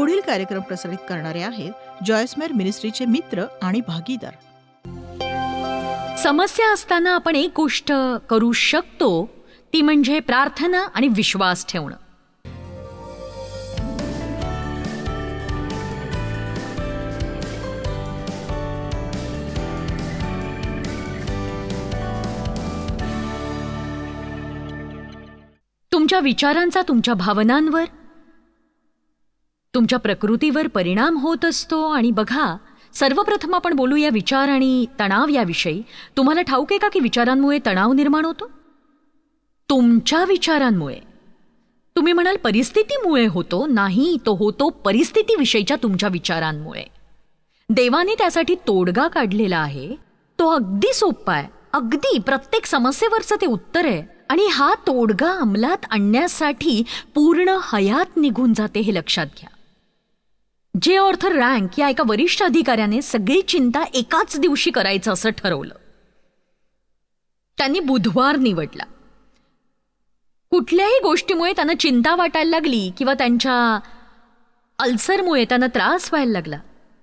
पुढील कार्यक्रम प्रसारित करणारे आहेत जॉयस्मेर मिनिस्ट्रीचे मित्र आणि भागीदार. समस्या असताना आपण एक गोष्ट करू शकतो ती म्हणजे प्रार्थना आणि विश्वास ठेवणं. तुमच्या विचारांचा तुमच्या भावनांवर तुमच्या प्रकृतीवर परिणाम होत असतो. आणि बघा सर्वप्रथम आपण बोलूया विचार आणि तणाव याविषयी. तुम्हाला ठाऊक आहे का की विचारांमुळे तणाव निर्माण होतो? तुमच्या विचारांमुळे. तुम्ही म्हणाल परिस्थितीमुळे होतो. नाही तो होतो परिस्थितीविषयीच्या तुमच्या विचारांमुळे. देवाने त्यासाठी तोडगा काढलेला आहे. तो अगदी सोपा आहे. अगदी प्रत्येक समस्येवरचं ते उत्तर आहे. आणि हा तोडगा अंमलात आणण्यासाठी पूर्ण हयात निघून जाते हे लक्षात घ्या. जे ऑर्थर रँक या एका वरिष्ठ अधिकाऱ्याने सगळी चिंता एकाच दिवशी करायचं असं ठरवलं. त्यांनी बुधवार निवडला. कुठल्याही गोष्टीमुळे त्यांना चिंता वाटायला लागली किंवा त्यांच्या अल्सरमुळे त्यांना त्रास व्हायला लागला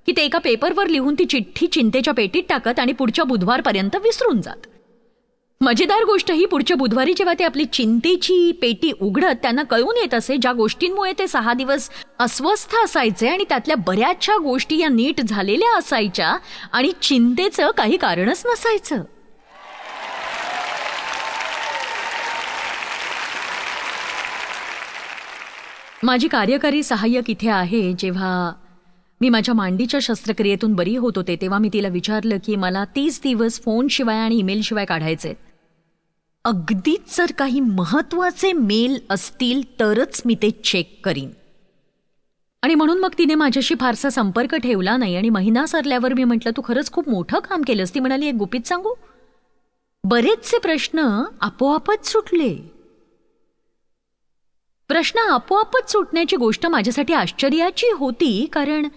की ते एका पेपरवर लिहून ती चिठ्ठी चिंतेच्या पेटीत टाकत आणि पुढच्या बुधवारपर्यंत विसरून जात. मजेदार गोष्ट ही पुढच्या बुधवारी जेव्हा ते आपली चिंतेची पेटी उघडत त्यांना कळून येत असे ज्या गोष्टींमुळे ते सहा दिवस अस्वस्थ असायचे आणि त्यातल्या बऱ्याचशा गोष्टी या नीट झालेल्या असायच्या आणि चिंतेचं काही कारणच नसायचं. माझी कार्यकारी सहाय्यक इथे आहे. जेव्हा मी माझ्या मांडीच्या शस्त्रक्रियेतून बरी होत होते तेव्हा मी तिला विचारलं की मला तीस दिवस फोनशिवाय आणि ईमेलशिवाय काढायचे अगदीच जर काही महत्त्वाचे मेल असतील तरच मी ते चेक करीन. आणि म्हणून मग तिने माझ्याशी फारसा संपर्क ठेवला नाही आणि महिना सरल्यावर मी म्हटलं तू खरंच खूप मोठं काम केलंस. ती म्हणाली एक गुपित सांगू? बरेचसे प्रश्न आपोआपच सुटले. प्रश्न आपोआपच सुटण्याची गोष्ट माझ्यासाठी आश्चर्याची होती कारण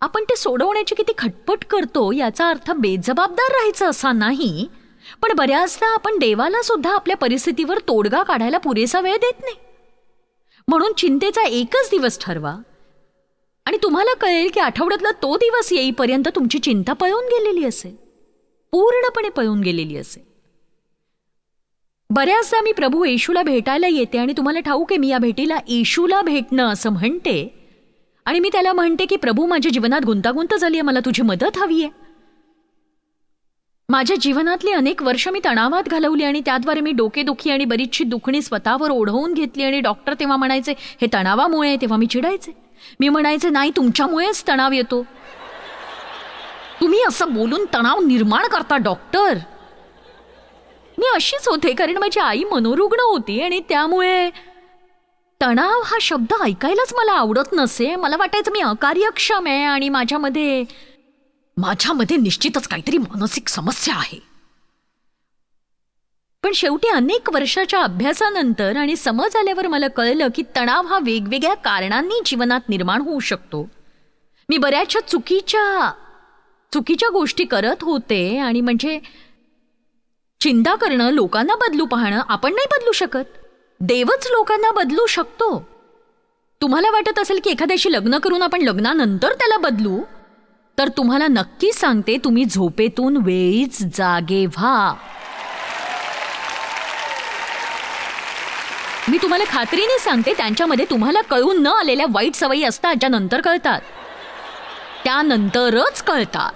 आपण ते सोडवण्याची किती खटपट करतो याचा अर्थ बेजबाबदार राहायचं असा नाही. पण बऱ्याचदा आपण देवाला सुद्धा आपल्या परिस्थितीवर तोडगा काढायला पुरेसा वेळ देत नाही. म्हणून चिंतेचा एकच दिवस ठरवा. आणि तुम्हाला कळेल की आठवड्यातला तो दिवस येईपर्यंत तुमची चिंता पळून गेलेली असेल. पूर्णपणे पळून गेलेली असेल. बऱ्याचदा मी प्रभू येशूला भेटायला येते आणि तुम्हाला ठाऊक आहे मी या भेटीला येशूला भेटणं असं म्हणते. आणि मी त्याला म्हणते की प्रभू माझ्या जीवनात गुंतागुंत झाली आहे मला तुझी मदत हवी आहे. माझ्या जीवनातली अनेक वर्ष मी तणावात घालवली आणि त्याद्वारे मी डोकेदुखी आणि बरीचशी दुखणी स्वतःवर ओढवून घेतली आणि डॉक्टर तेव्हा म्हणायचे हे तणावामुळे आहे तेव्हा मी चिडायचे. मी म्हणायचे नाही तुमच्यामुळेच तणाव येतो. तुम्ही असं बोलून तणाव निर्माण करता डॉक्टर. मी अशीच होते कारण माझी आई मनोरुग्ण होती आणि त्यामुळे तणाव हा शब्द ऐकायलाच मला आवडत नसे. मला वाटायचं मी अकार्यक्षम आहे आणि माझ्यामध्ये माझ्यामध्ये निश्चितच काहीतरी मानसिक समस्या आहे. पण शेवटी अनेक वर्षाच्या अभ्यासानंतर आणि समज आल्यावर मला कळलं की तणाव हा वेगवेगळ्या कारणांनी जीवनात निर्माण होऊ शकतो. मी बऱ्याचशा चुकीच्या चुकीच्या गोष्टी करत होते आणि म्हणजे चिंता करणं लोकांना बदलू पाहणं आपण नाही बदलू शकत. देवच लोकांना बदलू शकतो. तुम्हाला वाटत असेल की एखाद्याशी लग्न करून आपण लग्नानंतर त्याला बदलू? तर तुम्हाला नक्की सांगते तुम्ही झोपेतून वेळीच जागे व्हा. मी तुम्हाला खात्रीने सांगते त्यांच्यामध्ये तुम्हाला कळून न आलेल्या वाईट सवयी असतात ज्या नंतर कळतात. त्यानंतरच कळतात.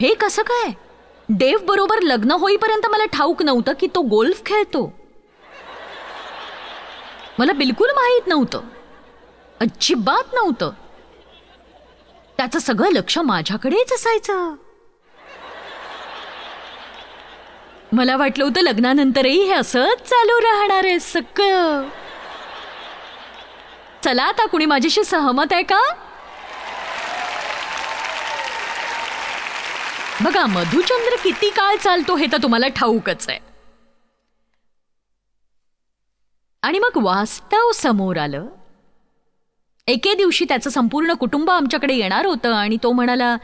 हे कसं काय? डेव बरोबर लग्न होईपर्यंत मला ठाऊक नव्हतं की तो गोल्फ खेळतो. मला बिलकुल माहीत नव्हतं. अजिबात नव्हतं. त्याचं सगळं लक्ष माझ्याकडेच असायचं. मला वाटलं होतं लग्नानंतरही हे असंच चालू राहणार आहे सगळं. चला आता कुणी माझ्याशी सहमत आहे का? बघा मधुचंद्र किती काळ चालतो हे तर तुम्हाला ठाऊकच आहे. आणि मग वास्तव समोर आलं. एके दिवशी त्याचं संपूर्ण कुटुंब आमच्याकडे येणार होतं आणि तो म्हणाला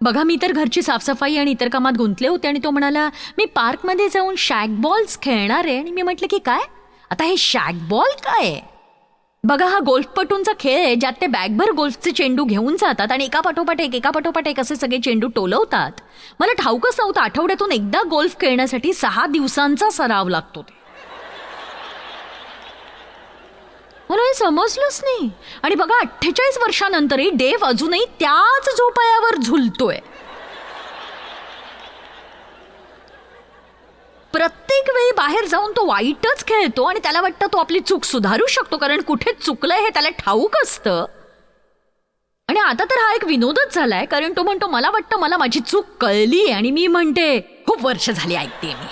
बघा मी तर घरची साफसफाई आणि इतर कामात गुंतले होते आणि तो म्हणाला मी पार्कमध्ये जाऊन शॅक बॉल्स खेळणार आहे. आणि मी म्हटलं की काय? आता हे शॅकबॉल काय आहे? बघा हा गोल्फपटूंचा खेळ आहे ज्यात ते बॅगभर गोल्फचे चेंडू घेऊन जातात आणि एका पाठोपाठ एक एका पाठोपाठ एक असे सगळे चेंडू टोलवतात. मला ठाऊकच नव्हतं आठवड्यातून एकदा गोल्फ खेळण्यासाठी सहा दिवसांचा सराव लागतो ते. मला हे समजलंच नाही. आणि बघा अठ्ठेचाळीस वर्षानंतरही डेव अजूनही त्याच झोपाळ्यावर झुलतोय. प्रत्येक वेळी बाहेर जाऊन तो वाईटच खेळतो आणि त्याला वाटतं तो आपली चूक सुधारू शकतो कारण कुठे चुकलंय हे त्याला ठाऊक असतं. आणि आता तर हा एक विनोदच झालाय कारण तो म्हणतो मला वाटतं मला माझी चूक कळली आणि मी म्हणते खूप वर्ष झाली ऐकते मी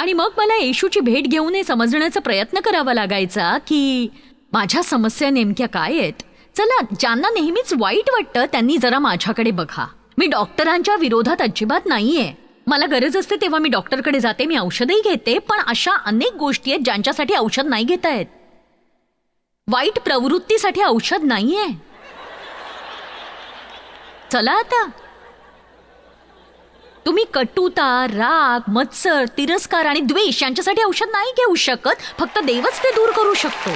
आणि मग मला येशूची भेट घेऊन हे समजण्याचा प्रयत्न करावा लागायचा की माझ्या समस्या नेमक्या काय आहेत? चला ज्यांना नेहमीच वाईट वाटतं त्यांनी जरा माझ्याकडे बघा. मी डॉक्टरांच्या विरोधात अजिबात नाहीये. मला गरज असते तेव्हा मी डॉक्टरकडे जाते मी औषधही घेते पण अशा अनेक गोष्टी आहेत ज्यांच्यासाठी औषध नाही घेता येत. वाईट प्रवृत्तीसाठी औषध नाहीये. चला आता. तुम्ही कटुता राग मत्सर तिरस्कार आणि द्वेष यांच्यासाठी औषध नाही घेऊ शकत. फक्त देवच ते दूर करू शकतो.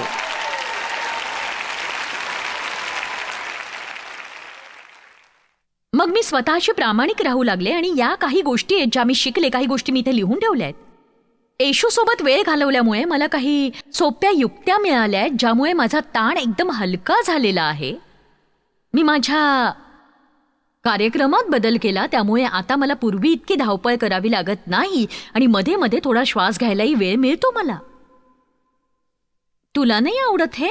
मग मी स्वतःशी प्रामाणिक राहू लागले आणि या काही गोष्टी आहेत ज्या मी शिकले काही गोष्टी मी इथे लिहून ठेवल्या आहेत. येशूसोबत वेळ घालवल्यामुळे मला काही सोप्या युक्त्या मिळाल्या आहेत ज्यामुळे माझा ताण एकदम हलका झालेला आहे. मी माझ्या कार्यक्रमात बदल केला त्यामुळे आता मला पूर्वी इतकी धावपळ करावी लागत नाही आणि मध्ये मध्ये थोडा श्वास घ्यायलाही वेळ मिळतो मला. तुला नाही आवडत हे?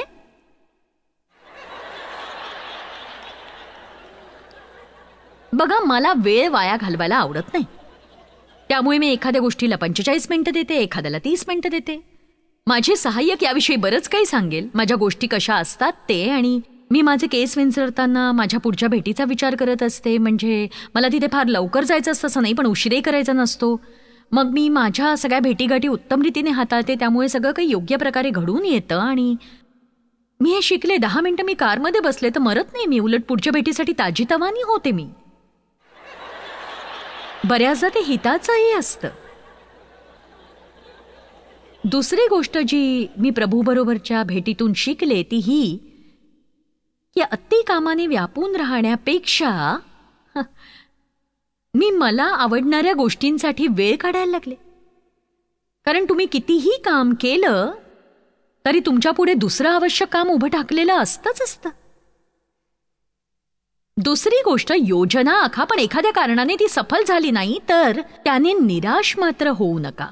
बघा मला वेळ वाया घालवायला आवडत नाही. त्यामुळे मी एखाद्या गोष्टीला पंचेचाळीस मिनिटं देते एखाद्याला तीस मिनिटं देते. माझे सहाय्यक याविषयी बरंच काही सांगेल. माझ्या गोष्टी कशा असतात ते आणि मी माझे केस विंचरताना माझ्या पुढच्या भेटीचा विचार करत असते. म्हणजे मला तिथे फार लवकर जायचं असतं असं नाही पण उशीरही करायचा नसतो. मग मी माझ्या सगळ्या भेटीगाठी उत्तम रीतीने हाताळते त्यामुळे सगळं काही योग्य प्रकारे घडून येतं आणि मी हे शिकले. दहा मिनटं मी कारमध्ये बसले तर मरत नाही मी. उलट पुढच्या भेटीसाठी ताजीतवानी होते मी. बऱ्याचदा ते हिताचंही असतं. दुसरी गोष्ट जी मी प्रभूबरोबरच्या भेटीतून शिकले ती ही या अति कामाने व्यापून राहण्यापेक्षा मी मला आवडणाऱ्या गोष्टींसाठी वेळ काढायला लागले. कारण तुम्ही कितीही काम केलं तरी तुमच्यापुढे दुसरं आवश्यक काम उभं टाकलेलं असतंच असतं. दुसरी गोष्ट योजना आखा पण एखाद्या कारणाने ती सफल झाली नाही तर त्याने निराश मात्र होऊ नका.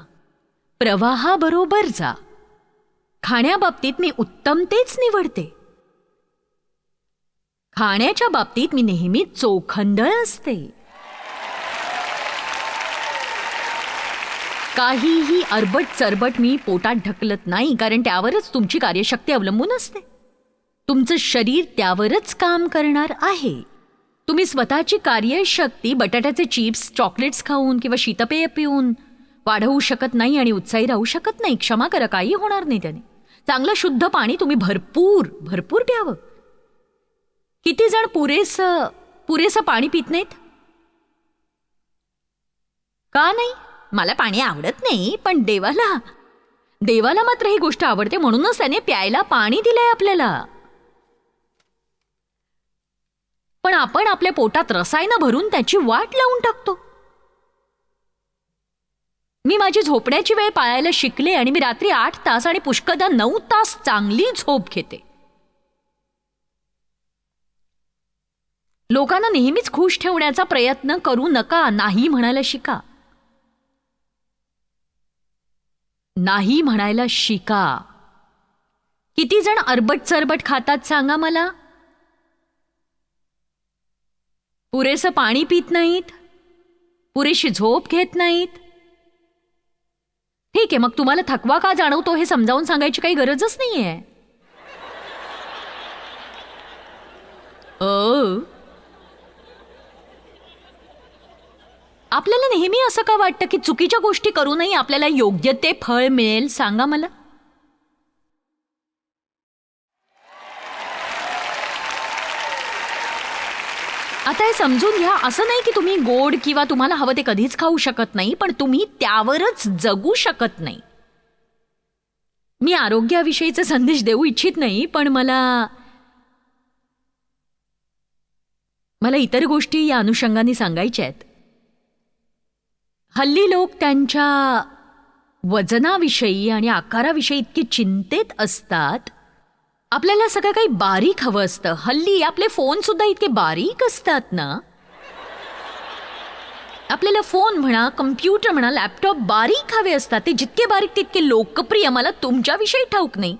प्रवाहाबरोबर जा. खाण्याबाबतीत मी उत्तम तेच निवडते. खाण्याच्या बाबतीत मी नेहमी चोखंदळ असते. काहीही अरबट चरबट मी पोटात ढकलत नाही कारण त्यावरच तुमची कार्यशक्ती अवलंबून असते. तुमचं शरीर त्यावरच काम करणार आहे. तुम्ही स्वतःची कार्यशक्ती बटाट्याचे चिप्स चॉकलेट्स खाऊन किंवा शीतपेय पिऊन वाढवू शकत नाही आणि उत्साही राहू शकत नाही. क्षमा करा काही होणार नाही त्याने. चांगलं शुद्ध पाणी तुम्ही भरपूर भरपूर प्यावं. किती जण पुरेसं पुरेसं पाणी पित नाहीत? का नाही? मला पाणी आवडत नाही पण देवाला. देवाला मात्र ही गोष्ट आवडते म्हणूनच त्याने प्यायला पाणी दिलंय आपल्याला. पण आपण आपल्या पोटात रसायनं भरून त्याची वाट लावून टाकतो. मी माझी झोपण्याची वेळ पाळायला शिकले आणि मी रात्री आठ तास आणि पुष्कदा नऊ तास चांगली झोप घेते. लोकांना नेहमीच खुश ठेवण्याचा प्रयत्न करू नका नाही म्हणायला शिका. नाही म्हणायला शिका. किती जण अरबट चरबट खातात सांगा मला? पुरेसं पाणी पित नाहीत? पुरेशी झोप घेत नाहीत? ठीक आहे मग तुम्हाला थकवा का जाणवतो हे समजावून सांगायची काही गरजच नाहीये. ओ आपल्याला नेहमी असं का वाटतं की चुकीच्या गोष्टी करूनही आपल्याला योग्य ते फळ मिळेल? सांगा मला. आता हे समजून घ्या. असं नाही की तुम्ही गोड किंवा तुम्हाला हवं ते कधीच खाऊ शकत नाही पण तुम्ही त्यावरच जगू शकत नाही. मी आरोग्याविषयीचा संदेश देऊ इच्छित नाही पण मला मला इतर गोष्टी या अनुषंगाने सांगायच्या आहेत. हल्ली लोक त्यांच्या वजनाविषयी आणि आकाराविषयी इतके चिंतेत असतात. आपल्याला सगळं काही बारीक हवं असतं. हल्ली आपले फोन सुद्धा इतके बारीक असतात ना. आपल्याला फोन म्हणा कम्प्युटर म्हणा लॅपटॉप बारीक हवे असतात. ते जितके बारीक तितके लोकप्रिय. मला तुमच्याविषयी ठाऊक नाही.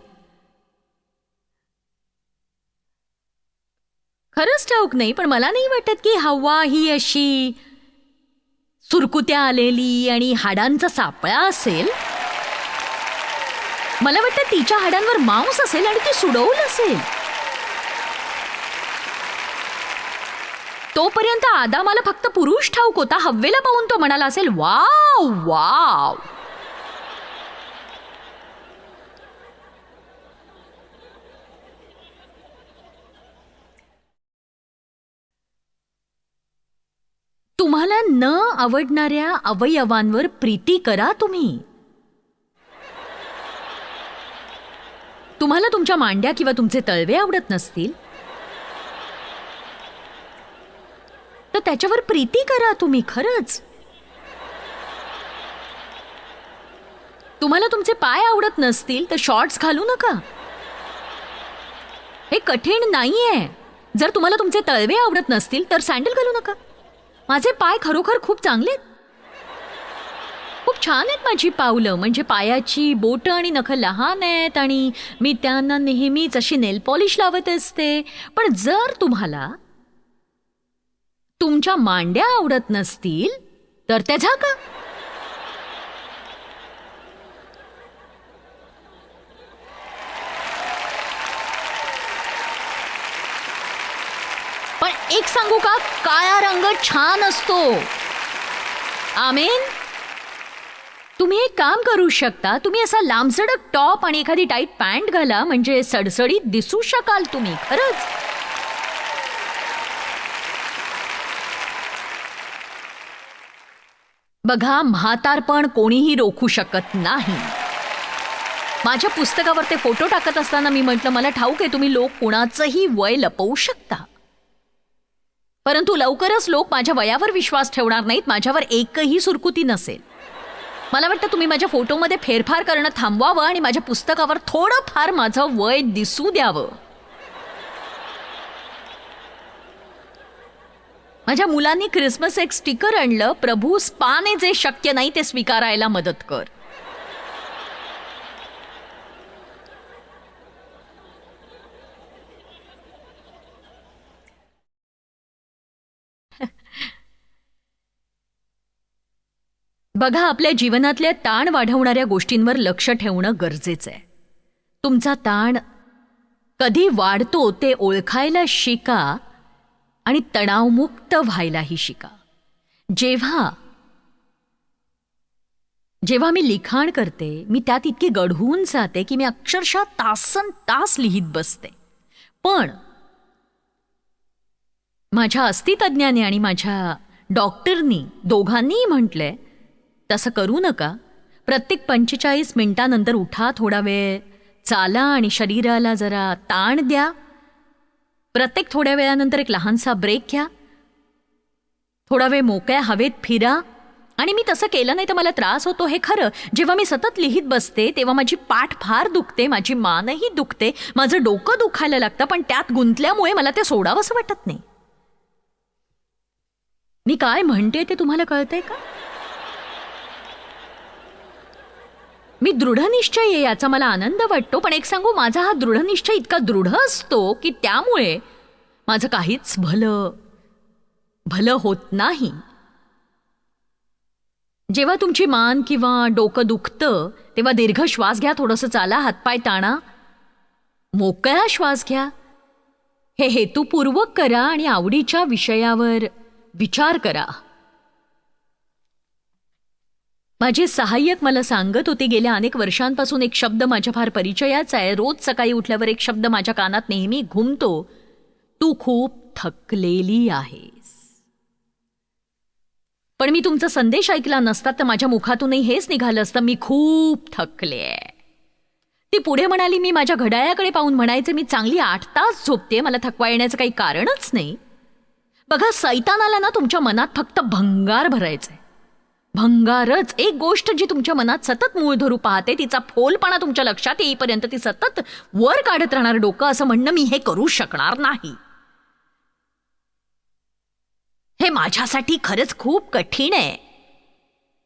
खरंच ठाऊक नाही पण मला नाही वाटत की हवा ही अशी सुरकुत्या आलेली आणि हाडांचा सापळा असेल? मला वाटतं तिच्या हाडांवर मांस असेल आणि ती सुडवून असेल. तोपर्यंत आदामाला फक्त पुरुष ठाऊक होता. हव्वेला पाहून तो म्हणाला असेल वाव वाव. तुम्हाला न आवडणाऱ्या अवयवांवर प्रीती करा तुम्ही. तुम्हाला तुमच्या मांड्या किंवा तुमचे तळवे आवडत नसतील. तर त्याच्यावर प्रीती करा तुम्ही खरंच. तुम्हाला तुमचे पाय आवडत नसतील तर शॉर्ट्स घालू नका. हे कठीण नाहीये. जर तुम्हाला तुमचे तळवे आवडत नसतील तर सँडल घालू नका. माझे पाय खरोखर खूप चांगले आहेत खूप छान आहेत माझी पावलं. म्हणजे पायाची बोटं आणि नखं लहान आहेत आणि मी त्यांना नेहमीच अशी नेल पॉलिश लावत असते. पण जर तुम्हाला तुमच्या मांड्या आवडत नसतील तर त्या झाका पण एक सांगू का? काळा रंग छान असतो. आमेन? तुम्ही एक काम करू शकता. तुम्ही असा लांबसडक टॉप आणि एखादी टाईट पॅन्ट घाला म्हणजे सडसडीत दिसू शकाल तुम्ही. खरंच? बघा म्हातारपण कोणीही रोखू शकत नाही. माझ्या पुस्तकावर ते फोटो टाकत असताना मी म्हटलं मला ठाऊक आहे तुम्ही लोक कुणाचंही वय लपवू शकता. परंतु लवकरच लोक माझ्या वयावर विश्वास ठेवणार नाहीत माझ्यावर एकही सुरकुती नसेल. मला वाटतं तुम्ही माझ्या फोटोमध्ये फेरफार करणं थांबवावं आणि माझ्या पुस्तकावर थोडंफार माझं वय दिसू द्यावं. माझ्या मुलांनी क्रिसमस एक स्टिकर आणलं प्रभू स्पाने जे शक्य नाही ते स्वीकारायला मदत कर. बघा आपल्या जीवनातल्या ताण वाढवणाऱ्या गोष्टींवर लक्ष ठेवणं गरजेचं आहे. तुमचा ताण कधी वाढतो ते ओळखायला शिका आणि तणावमुक्त व्हायलाही शिका. जेव्हा जेव्हा मी लिखाण करते मी त्यात इतकी गढून जाते की मी अक्षरशः तासन तास लिहित बसते. पण माझ्या अस्थितज्ञाने आणि माझ्या डॉक्टरनी दोघांनीही म्हटलंय तसं करू नका. प्रत्येक पंचेचाळीस मिनिटानंतर उठा थोडा वेळ. चाला आणि शरीराला जरा ताण द्या. प्रत्येक थोड्या वेळानंतर एक लहानसा ब्रेक घ्या. थोडा वेळ मोकळ्या हवेत फिरा. आणि मी तसं केलं नाही तर मला त्रास होतो हे खरं. जेव्हा मी सतत लिहित बसते तेव्हा माझी पाठ फार दुखते माझी मानही दुखते माझं डोकं दुखायला लागतं पण त्यात गुंतल्यामुळे मला ते सोडावंसं वाटत नाही. मी काय म्हणते ते तुम्हाला कळतंय का? मी दृढनिश्चय आहे याचा मला आनंद वाटतो पण एक सांगू माझा हा दृढनिश्चय इतका दृढ असतो की त्यामुळे माझं काहीच भलं भलं होत नाही. जेव्हा तुमची मान किंवा डोकं दुखतं तेव्हा दीर्घ श्वास घ्या थोडंसं चाला हातपाय ताणा. मोकळा श्वास घ्या. हे हेतुपूर्वक करा आणि आवडीच्या विषयावर विचार करा. माझे सहाय्यक मला सांगत होते गेल्या अनेक वर्षांपासून एक शब्द माझ्या फार परिचयाचा आहे. रोज सकाळी उठल्यावर एक शब्द माझ्या कानात नेहमी घुमतो. तू खूप थकलेली आहेस. पण मी तुमचा संदेश ऐकला नसता तर माझ्या मुखातूनही हेच निघालं असतं मी खूप थकले ती पुढे म्हणाली मी माझ्या घड्याळाकडे पाहून म्हणायचे मी चांगली आठ तास झोपते मला थकवा येण्याचं काही कारणच नाही. बघा सैतानाला ना तुमच्या मनात फक्त भंगार भरायचंय. भंगारच. एक गोष्ट जी तुमच्या मनात सतत मूळ धरू पाहते तिचा फोलपणा तुमच्या लक्षात येईपर्यंत ती सतत वर काढत राहणार डोकं असं म्हणणं मी हे करू शकणार नाही. हे माझ्यासाठी खरंच खूप कठीण आहे.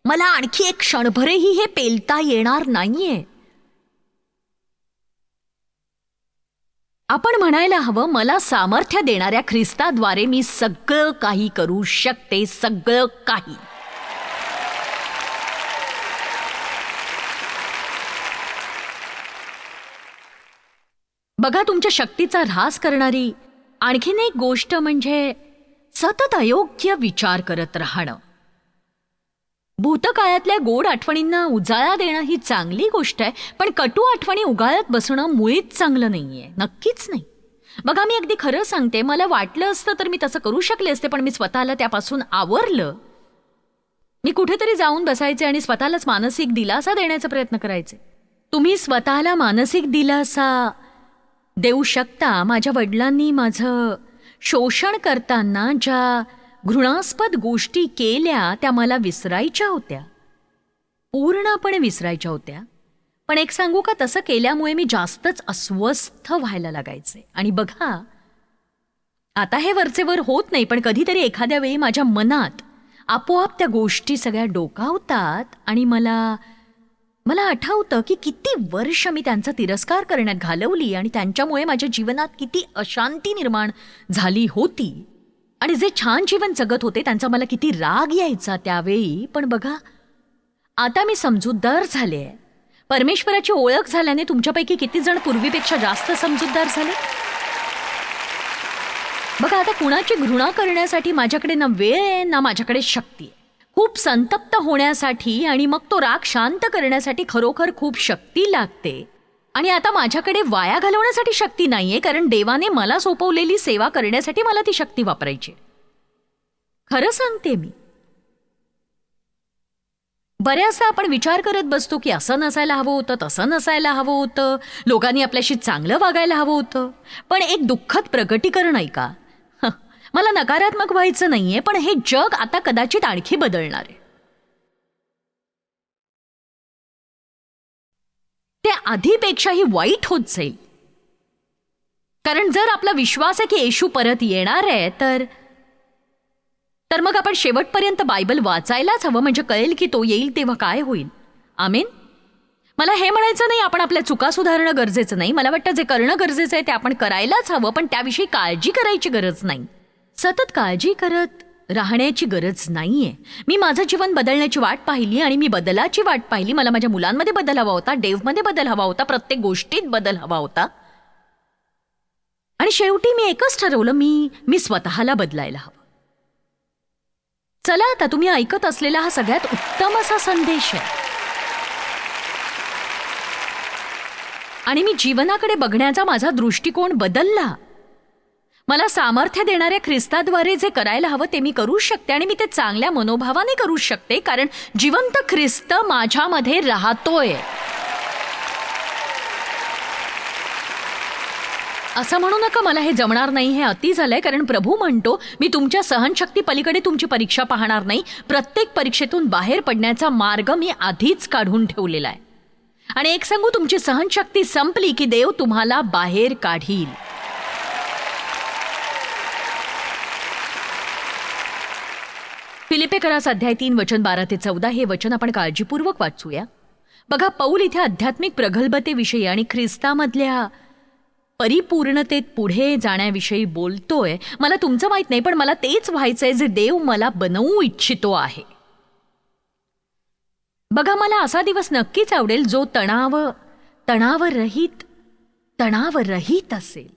मला आणखी एक क्षणभरही हे पेलता येणार नाहीये. आपण म्हणायला हवं मला सामर्थ्य देणाऱ्या ख्रिस्ताद्वारे मी सगळं काही करू शकते सगळं काही. बघा तुमच्या शक्तीचा ऱ्हास करणारी आणखीन एक गोष्ट म्हणजे सतत अयोग्य विचार करत राहणं. भूतकाळातल्या गोड आठवणींना उजाळा देणं ही चांगली गोष्ट आहे पण कटू आठवणी उगाळत बसणं मुळीच चांगलं नाहीये नक्कीच नाही. बघा मी अगदी खरं सांगते मला वाटलं असतं तर मी तसं करू शकले असते पण मी स्वतःला त्यापासून आवरलं. मी कुठेतरी जाऊन बसायचे आणि स्वतःलाच मानसिक दिलासा देण्याचा प्रयत्न करायचे. तुम्ही स्वतःला मानसिक दिलासा देऊ शकता. माझ्या वडिलांनी माझं शोषण करताना ज्या घृणास्पद गोष्टी केल्या त्या मला विसरायच्या होत्या. पूर्णपणे विसरायच्या होत्या. पण एक सांगू का तसं केल्यामुळे मी जास्तच अस्वस्थ व्हायला लागायचे. आणि बघा आता हे वरचेवर होत नाही पण कधीतरी एखाद्या वेळी माझ्या मनात आपोआप त्या गोष्टी सगळ्या डोकावतात आणि मला मला आठवतं की किती वर्ष मी त्यांचा तिरस्कार करण्यात घालवली आणि त्यांच्यामुळे माझ्या जीवनात किती अशांती निर्माण झाली होती. आणि जे छान जीवन जगत होते त्यांचा मला किती राग यायचा त्यावेळी. पण बघा आता मी समजूतदार झाले आहे. परमेश्वराची ओळख झाल्याने तुमच्यापैकी किती जण पूर्वीपेक्षा जास्त समजूतदार झाले? बघा आता कुणाची घृणा करण्यासाठी माझ्याकडे ना वेळ आहे ना माझ्याकडे शक्ती आहे. खूप संतप्त होण्यासाठी आणि मग तो राग शांत करण्यासाठी खरोखर खूप शक्ती लागते. आणि आता माझ्याकडे वाया घालवण्यासाठी शक्ती नाहीये कारण देवाने मला सोपवलेली सेवा करण्यासाठी मला ती शक्ती वापरायची खरं सांगते मी. बऱ्याचदा आपण विचार करत बसतो की असं नसायला हवं होतं तसं नसायला हवं होतं लोकांनी आपल्याशी चांगलं वागायला हवं होतं. पण एक दुःखद प्रगटीकरण ऐका. मला नकारात्मक व्हायचं नाहीये पण हे जग आता कदाचित आणखी बदलणार आहे. ते आधीपेक्षाही वाईट होत जाईल. कारण जर आपला विश्वास आहे की येशू परत येणार आहे तर तर मग आपण शेवटपर्यंत बायबल वाचायलाच हवं. म्हणजे कळेल की तो येईल तेव्हा काय होईल. आमीन? मला हे म्हणायचं नाही आपण आपल्या चुका सुधारणं गरजेचं नाही. मला वाटतं जे करणं गरजेचं आहे ते आपण करायलाच हवं पण त्याविषयी काळजी करायची गरज नाही. सतत काळजी करत राहण्याची गरज नाहीये. मी माझं जीवन बदलण्याची वाट पाहिली आणि मी बदलाची वाट पाहिली. मला माझ्या मुलांमध्ये बदल हवा होता डेव्हमध्ये बदल हवा होता प्रत्येक गोष्टीत बदल हवा होता. आणि शेवटी मी एकच ठरवलं मी मी स्वतःला बदलायला हवं. चला आता तुम्ही ऐकत असलेला हा सगळ्यात उत्तम असा संदेश आहे. आणि मी जीवनाकडे बघण्याचा माझा दृष्टिकोन बदलला. मला सामर्थ्य देणाऱ्या ख्रिस्ताद्वारे जे करायला हवं ते मी करू शकते आणि मी ते चांगल्या मनोभावाने करू शकते कारण जिवंत ख्रिस्त माझ्यामध्ये राहतोय. असं म्हणू नका मला हे जमणार नाही हे अति झालंय कारण प्रभू म्हणतो मी तुमच्या सहनशक्ती पलीकडे तुमची परीक्षा पाहणार नाही प्रत्येक परीक्षेतून बाहेर पडण्याचा मार्ग मी आधीच काढून ठेवलेला आहे. आणि एक सांगू तुमची सहनशक्ती संपली की देव तुम्हाला बाहेर काढील. फिलिपेकरास अध्याय तीन वचन बारा ते चौदा हे वचन आपण काळजीपूर्वक वाचूया. बघा पौल इथे आध्यात्मिक प्रगल्भतेविषयी आणि ख्रिस्तामधल्या परिपूर्णतेत पुढे जाण्याविषयी बोलतोय. मला तुमचं माहीत नाही पण मला तेच व्हायचंय जे देव मला बनवू इच्छितो आहे. बघा मला असा दिवस नक्कीच आवडेल जो तणाव तणावरहित तणावरहित असेल.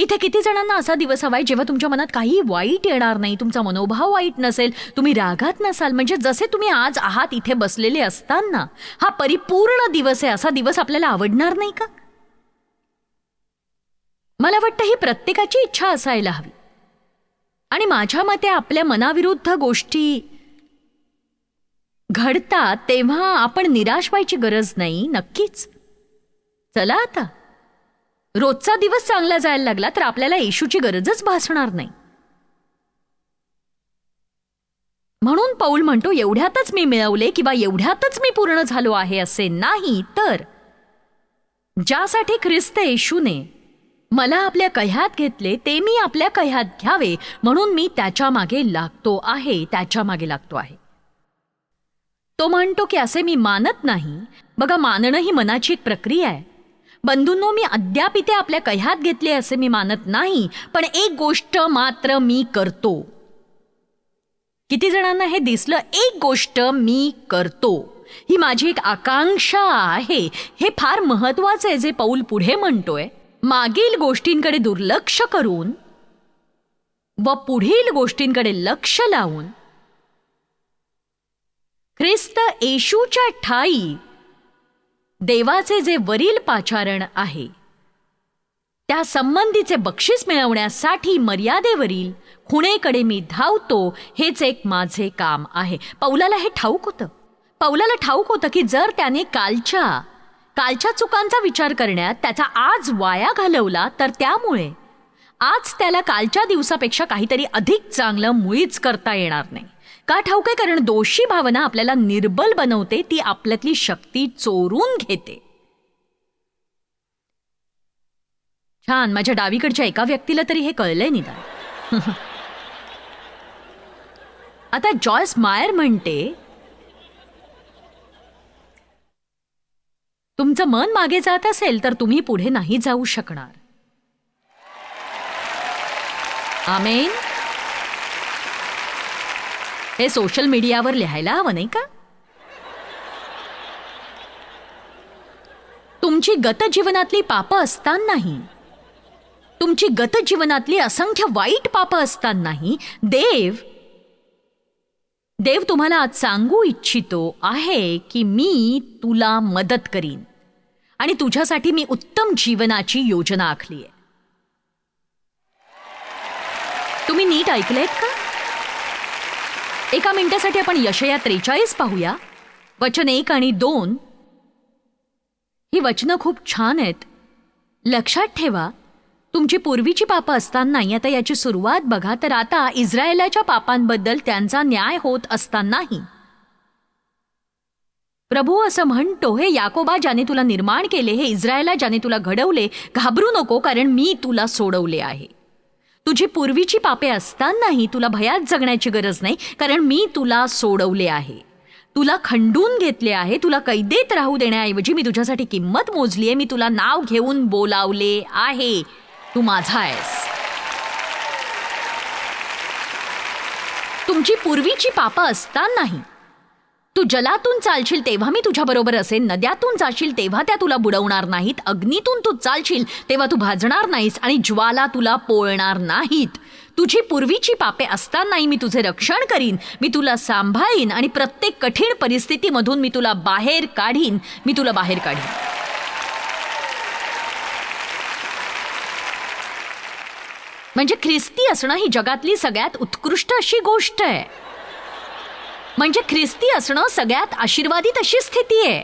इथे किती जणांना असा दिवस हवाय जेव्हा तुमच्या मनात काही वाईट येणार नाही तुमचा मनोभाव वाईट नसेल तुम्ही रागात नसाल म्हणजे जसे तुम्ही आज आहात इथे बसलेले असताना हा परिपूर्ण दिवस आहे असा दिवस आपल्याला आवडणार नाही का? मला वाटतं ही प्रत्येकाची इच्छा असायला हवी. आणि माझ्या मते आपल्या मनाविरुद्ध गोष्टी घडतात तेव्हा आपण निराश व्हायची गरज नाही नक्कीच. चला आता. रोजचा दिवस चांगला जायला लागला तर आपल्याला येशूची गरजच भासणार नाही. म्हणून पौल म्हणतो एवढ्यातच मी मिळवले किंवा एवढ्यातच मी पूर्ण झालो आहे असे नाही तर ज्यासाठी ख्रिस्त येशूने मला आपल्या कह्यात घेतले ते मी आपल्या कह्यात घ्यावे म्हणून मी त्याच्यामागे लागतो आहे त्याच्यामागे लागतो आहे. तो म्हणतो की असे मी मानत नाही. बघा मानणं ही मनाची एक प्रक्रिया आहे. बंधूंनो मी अद्याप इथे आपल्या कह्यात घेतले असे मी मानत नाही पण एक गोष्ट मात्र मी करतो. किती जणांना हे दिसलं? एक गोष्ट मी करतो. ही माझी एक आकांक्षा आहे. हे फार महत्वाचं आहे जे पाऊल पुढे म्हणतोय. मागील गोष्टींकडे दुर्लक्ष करून व पुढील गोष्टींकडे लक्ष लावून ख्रिस्त येशूच्या ठाई देवाचे जे वरील पाचारण आहे त्या संबंधीचे बक्षीस मिळवण्यासाठी मर्यादेवरील खुणेकडे मी धावतो हेच एक माझे काम आहे. पौलाला हे ठाऊक होतं. पौलाला ठाऊक होतं की जर त्याने कालच्या कालच्या चुकांचा विचार करण्यात त्याचा आज वाया घालवला तर त्यामुळे आज त्याला कालच्या दिवसापेक्षा काहीतरी अधिक चांगलं मुळीच करता येणार नाही. का ठाऊक आहे? कारण दोषी भावना आपल्याला निर्बल बनवते ती आपल्यातली शक्ती चोरून घेते. छान माझ्या डावीकडच्या एका व्यक्तीला तरी हे कळलंय निदान. आता जॉयस मायर म्हणते तुमचं मन मागे जात असेल तर तुम्ही पुढे नाही जाऊ शकणार. आमेन. हे सोशल मीडियावर लिहायला हवं नाही का? तुमची गत जीवनातली पापं असतानाही तुमची गत जीवनातली असंख्य वाईट पापं असतानाही देव देव तुम्हाला आज सांगू इच्छितो आहे की मी तुला मदत करीन. आणि तुझ्यासाठी मी उत्तम जीवनाची योजना आखली आहे. तुम्ही नीट ऐकलेत का? एका मिनिटासाठी आपण यशया त्रेचाळीस पाहूया. वचन एक आणि दोन. ही वचनं खूप छान आहेत. लक्षात ठेवा तुमची पूर्वीची पापं असतानाही आता याची सुरुवात बघा तर आता इस्रायलाच्या पापांबद्दल त्यांचा न्याय होत असतानाही. प्रभू असं म्हणतो हे याकोबा ज्याने तुला निर्माण केले हे इस्रायला ज्याने तुला घडवले घाबरू नको कारण मी तुला सोडवले आहे. तुझी पूर्वीची पापे असतानाही तुला भयात जगण्याची गरज नाही कारण मी तुला सोडवले आहे. तुला खंडून घेतले आहे तुला कैदेत राहू देण्याऐवजी मी तुझ्यासाठी किंमत मोजली आहे मी तुला नाव घेऊन बोलावले आहे. तू माझा आहेस. तुमची पूर्वीची पापं असतानाही तू जलातून चालशील तेव्हा मी तुझ्याबरोबर असेन नद्यातून जाशील तेव्हा त्या तुला बुडवणार नाहीत अग्नीतून तू चालशील तेव्हा तू भाजणार नाहीस आणि ज्वाला तुला पोळणार नाहीत. तुझी पूर्वीची पापे असतानाही मी तुझे रक्षण करीन मी तुला सांभाळीन आणि प्रत्येक कठीण परिस्थितीमधून मी तुला बाहेर काढीन मी तुला बाहेर काढीन. म्हणजे ख्रिस्ती असणं ही जगातली सगळ्यात उत्कृष्ट अशी गोष्ट आहे. म्हणजे ख्रिस्ती असणं सगळ्यात आशीर्वादित अशी स्थिती आहे.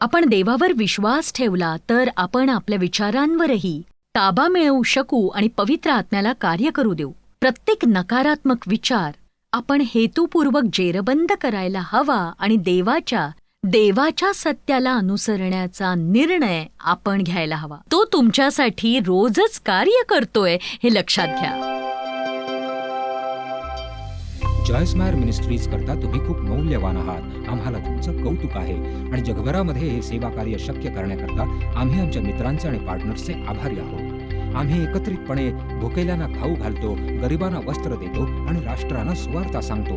आपण देवावर विश्वास ठेवला तर आपण आपल्या विचारांवरही ताबा मिळवू शकू आणि पवित्र आत्म्याला कार्य करू देऊ. प्रत्येक नकारात्मक विचार आपण हेतुपूर्वक जेरबंद करायला हवा आणि देवाच्या देवाच्या सत्याला अनुसरण्याचा निर्णय आपण घ्यायला हवा. तो तुमच्यासाठी रोजच कार्य करतोय हे लक्षात घ्या. जॉयस मायर मिनिस्ट्रीज करता तुम्ही खूप मौल्यवान आहात. आम्हाला तुमचं कौतुक आहे आणि जगभरामध्ये हे सेवा कार्य शक्य करण्याकरता आम्ही आमच्या मित्रांचे आणि पार्टनर्सचे आभारी आहोत. आम्ही एकत्रितपणे भुकेल्यांना खाऊ घालतो गरिबांना वस्त्र देतो आणि राष्ट्रांना सुवार्ता सांगतो.